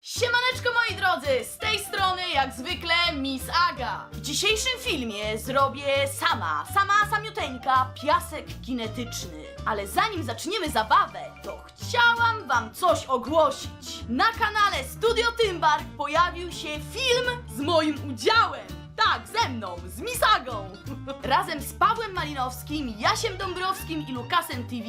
Siemaneczko moi drodzy, z tej strony jak zwykle Miss Aga. W dzisiejszym filmie zrobię sama, sama samiuteńka, piasek kinetyczny. Ale zanim zaczniemy zabawę, to chciałam wam coś ogłosić. Na kanale Studio Tymbark pojawił się film z moim udziałem. Tak, ze mną, z Misagą. Razem z Pawłem Malinowskim, Jasiem Dąbrowskim i Lukasem TV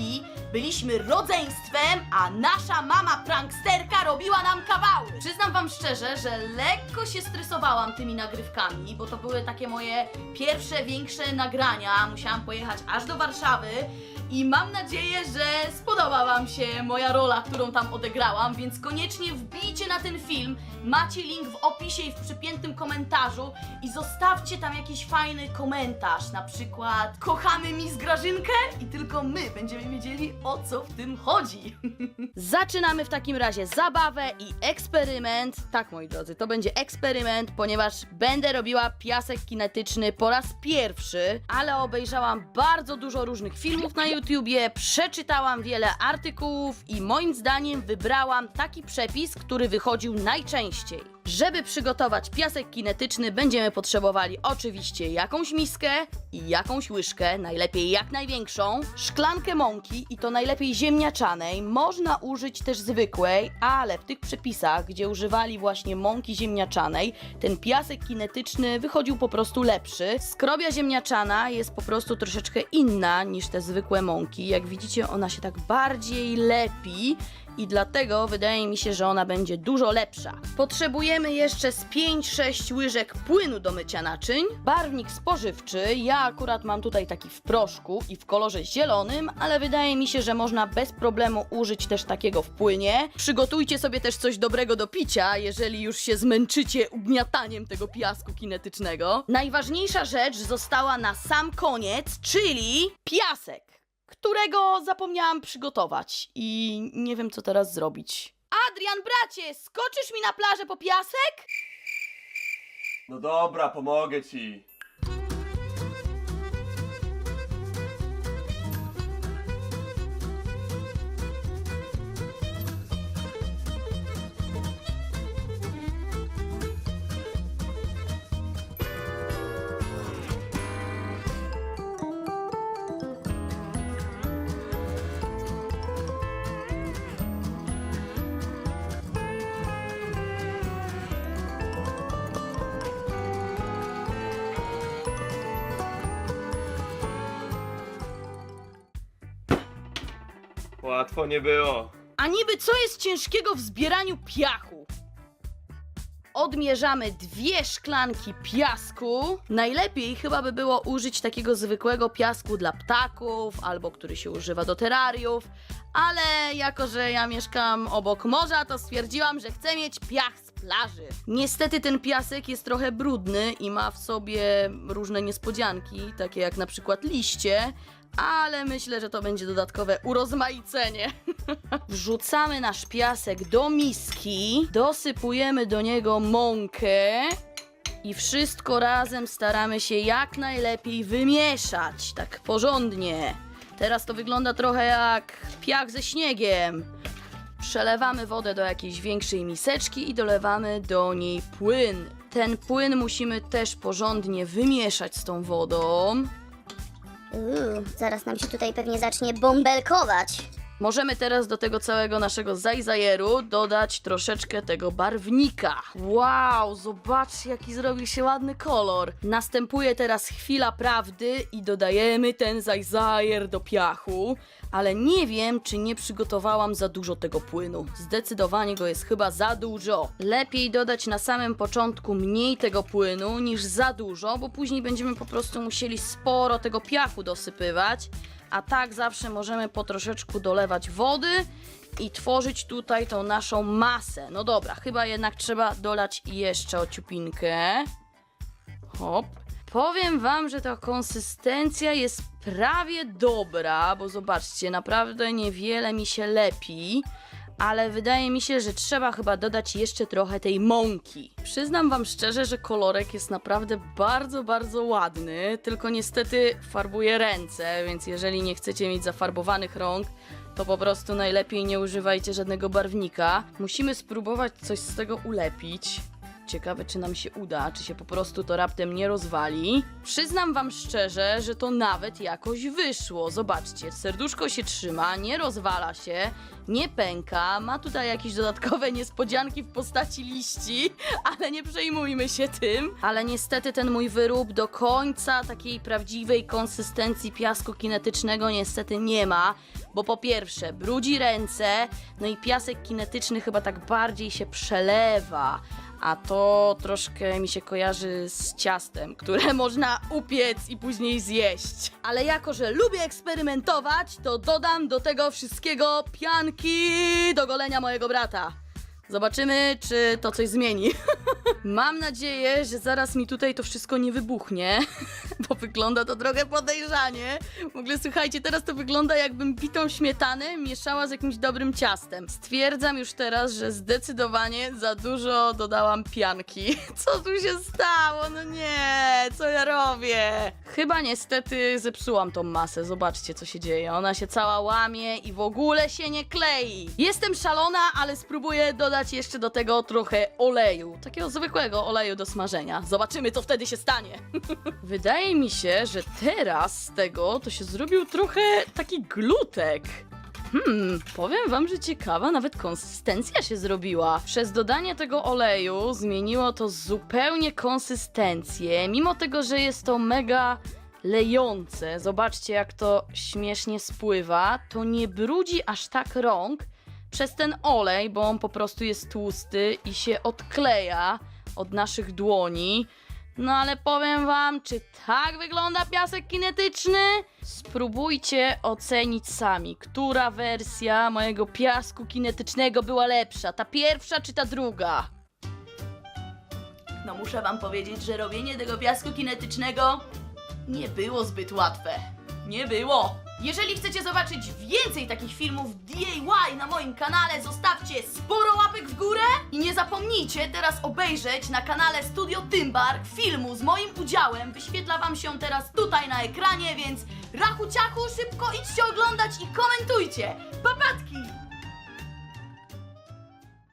byliśmy rodzeństwem, a nasza mama pranksterka robiła nam kawały. Przyznam wam szczerze, że lekko się stresowałam tymi nagrywkami, bo to były takie moje pierwsze, większe nagrania. Musiałam pojechać aż do Warszawy i mam nadzieję, że spodoba wam się moja rola, którą tam odegrałam, więc koniecznie wbijcie na ten film. Macie link w opisie i w przypiętym komentarzu i zostawcie tam jakiś fajny komentarz, na przykład kochamy Miss Grażynkę i tylko my będziemy wiedzieli o co w tym chodzi. Zaczynamy w takim razie zabawę i eksperyment. Tak, moi drodzy, to będzie eksperyment, ponieważ będę robiła piasek kinetyczny po raz pierwszy, ale obejrzałam bardzo dużo różnych filmów na YouTubie, przeczytałam wiele artykułów i moim zdaniem wybrałam taki przepis, który wychodził najczęściej. Żeby przygotować piasek kinetyczny, będziemy potrzebowali oczywiście jakąś miskę i jakąś łyżkę, najlepiej jak największą, szklankę mąki i to najlepiej ziemniaczanej. Można użyć też zwykłej, ale w tych przepisach, gdzie używali właśnie mąki ziemniaczanej, ten piasek kinetyczny wychodził po prostu lepszy. Skrobia ziemniaczana jest po prostu troszeczkę inna niż te zwykłe mąki. Jak widzicie, ona się tak bardziej lepi i dlatego wydaje mi się, że ona będzie dużo lepsza. Potrzebujemy jeszcze z 5-6 łyżek płynu do mycia naczyń, barwnik spożywczy, ja akurat mam tutaj taki w proszku i w kolorze zielonym, ale wydaje mi się, że można bez problemu użyć też takiego w płynie. Przygotujcie sobie też coś dobrego do picia, jeżeli już się zmęczycie ugniataniem tego piasku kinetycznego. Najważniejsza rzecz została na sam koniec, czyli piasek którego zapomniałam przygotować i nie wiem co teraz zrobić. Adrian, bracie, skoczysz mi na plażę po piasek? No dobra, pomogę ci. Łatwo nie było. A niby co jest ciężkiego w zbieraniu piachu? Odmierzamy dwie szklanki piasku. Najlepiej chyba by było użyć takiego zwykłego piasku dla ptaków, albo który się używa do terrariów. Ale jako, że ja mieszkam obok morza, to stwierdziłam, że chcę mieć piach z plaży. Niestety ten piasek jest trochę brudny i ma w sobie różne niespodzianki, takie jak na przykład liście, ale myślę, że to będzie dodatkowe urozmaicenie. Wrzucamy nasz piasek do miski, dosypujemy do niego mąkę i wszystko razem staramy się jak najlepiej wymieszać, tak porządnie. Teraz to wygląda trochę jak piach ze śniegiem. Przelewamy wodę do jakiejś większej miseczki i dolewamy do niej płyn. Ten płyn musimy też porządnie wymieszać z tą wodą. Uuu, zaraz nam się tutaj pewnie zacznie bąbelkować. Możemy teraz do tego całego naszego zajzajeru dodać troszeczkę tego barwnika. Wow, zobaczcie jaki zrobił się ładny kolor. Następuje teraz chwila prawdy i dodajemy ten zajzajer do piachu. Ale nie wiem, czy nie przygotowałam za dużo tego płynu. Zdecydowanie go jest chyba za dużo. Lepiej dodać na samym początku mniej tego płynu niż za dużo, bo później będziemy po prostu musieli sporo tego piachu dosypywać a tak zawsze możemy po troszeczku dolewać wody i tworzyć tutaj tą naszą masę. No dobra, chyba jednak trzeba dolać jeszcze ociupinkę. Hop. Powiem wam, że ta konsystencja jest prawie dobra, bo zobaczcie, naprawdę niewiele mi się lepi. Ale wydaje mi się, że trzeba chyba dodać jeszcze trochę tej mąki. Przyznam wam szczerze, że kolorek jest naprawdę bardzo, bardzo ładny, tylko niestety farbuje ręce, więc jeżeli nie chcecie mieć zafarbowanych rąk, to po prostu najlepiej nie używajcie żadnego barwnika. Musimy spróbować coś z tego ulepić. Ciekawe, czy nam się uda, czy się po prostu to raptem nie rozwali. Przyznam wam szczerze, że to nawet jakoś wyszło. Zobaczcie, serduszko się trzyma, nie rozwala się, nie pęka, ma tutaj jakieś dodatkowe niespodzianki w postaci liści, ale nie przejmujmy się tym. Ale niestety ten mój wyrób do końca takiej prawdziwej konsystencji piasku kinetycznego niestety nie ma, bo po pierwsze brudzi ręce, no i piasek kinetyczny chyba tak bardziej się przelewa. A to troszkę mi się kojarzy z ciastem, które można upiec i później zjeść. Ale jako, że lubię eksperymentować, to dodam do tego wszystkiego pianki do golenia mojego brata. Zobaczymy, czy to coś zmieni. Mam nadzieję, że zaraz mi tutaj to wszystko nie wybuchnie, bo wygląda to trochę podejrzanie. W ogóle słuchajcie, teraz to wygląda jakbym bitą śmietanę mieszała z jakimś dobrym ciastem. Stwierdzam już teraz, że zdecydowanie za dużo dodałam pianki. Co tu się stało? No nie, co ja robię? Chyba niestety zepsułam tą masę. Zobaczcie, co się dzieje. Ona się cała łamie i w ogóle się nie klei. Jestem szalona, ale spróbuję dodać jeszcze do tego trochę oleju. Takiego zwykłego oleju do smażenia. Zobaczymy, co wtedy się stanie. Wydaje mi się, że teraz z tego to się zrobił trochę taki glutek. Hmm, powiem wam, że ciekawa nawet konsystencja się zrobiła. Przez dodanie tego oleju zmieniło to zupełnie konsystencję, mimo tego, że jest to mega lejące. Zobaczcie, jak to śmiesznie spływa. To nie brudzi aż tak rąk przez ten olej, bo on po prostu jest tłusty i się odkleja od naszych dłoni. No ale powiem wam, czy tak wygląda piasek kinetyczny? Spróbujcie ocenić sami, która wersja mojego piasku kinetycznego była lepsza, ta pierwsza czy ta druga? No muszę wam powiedzieć, że robienie tego piasku kinetycznego nie było zbyt łatwe. Nie było. Jeżeli chcecie zobaczyć więcej takich filmów DIY na moim kanale, zostawcie sporo łapek w górę i nie zapomnijcie teraz obejrzeć na kanale Studio Tymbar filmu z moim udziałem. Wyświetla wam się teraz tutaj na ekranie, więc rachu ciachu, szybko idźcie oglądać i komentujcie. Papatki!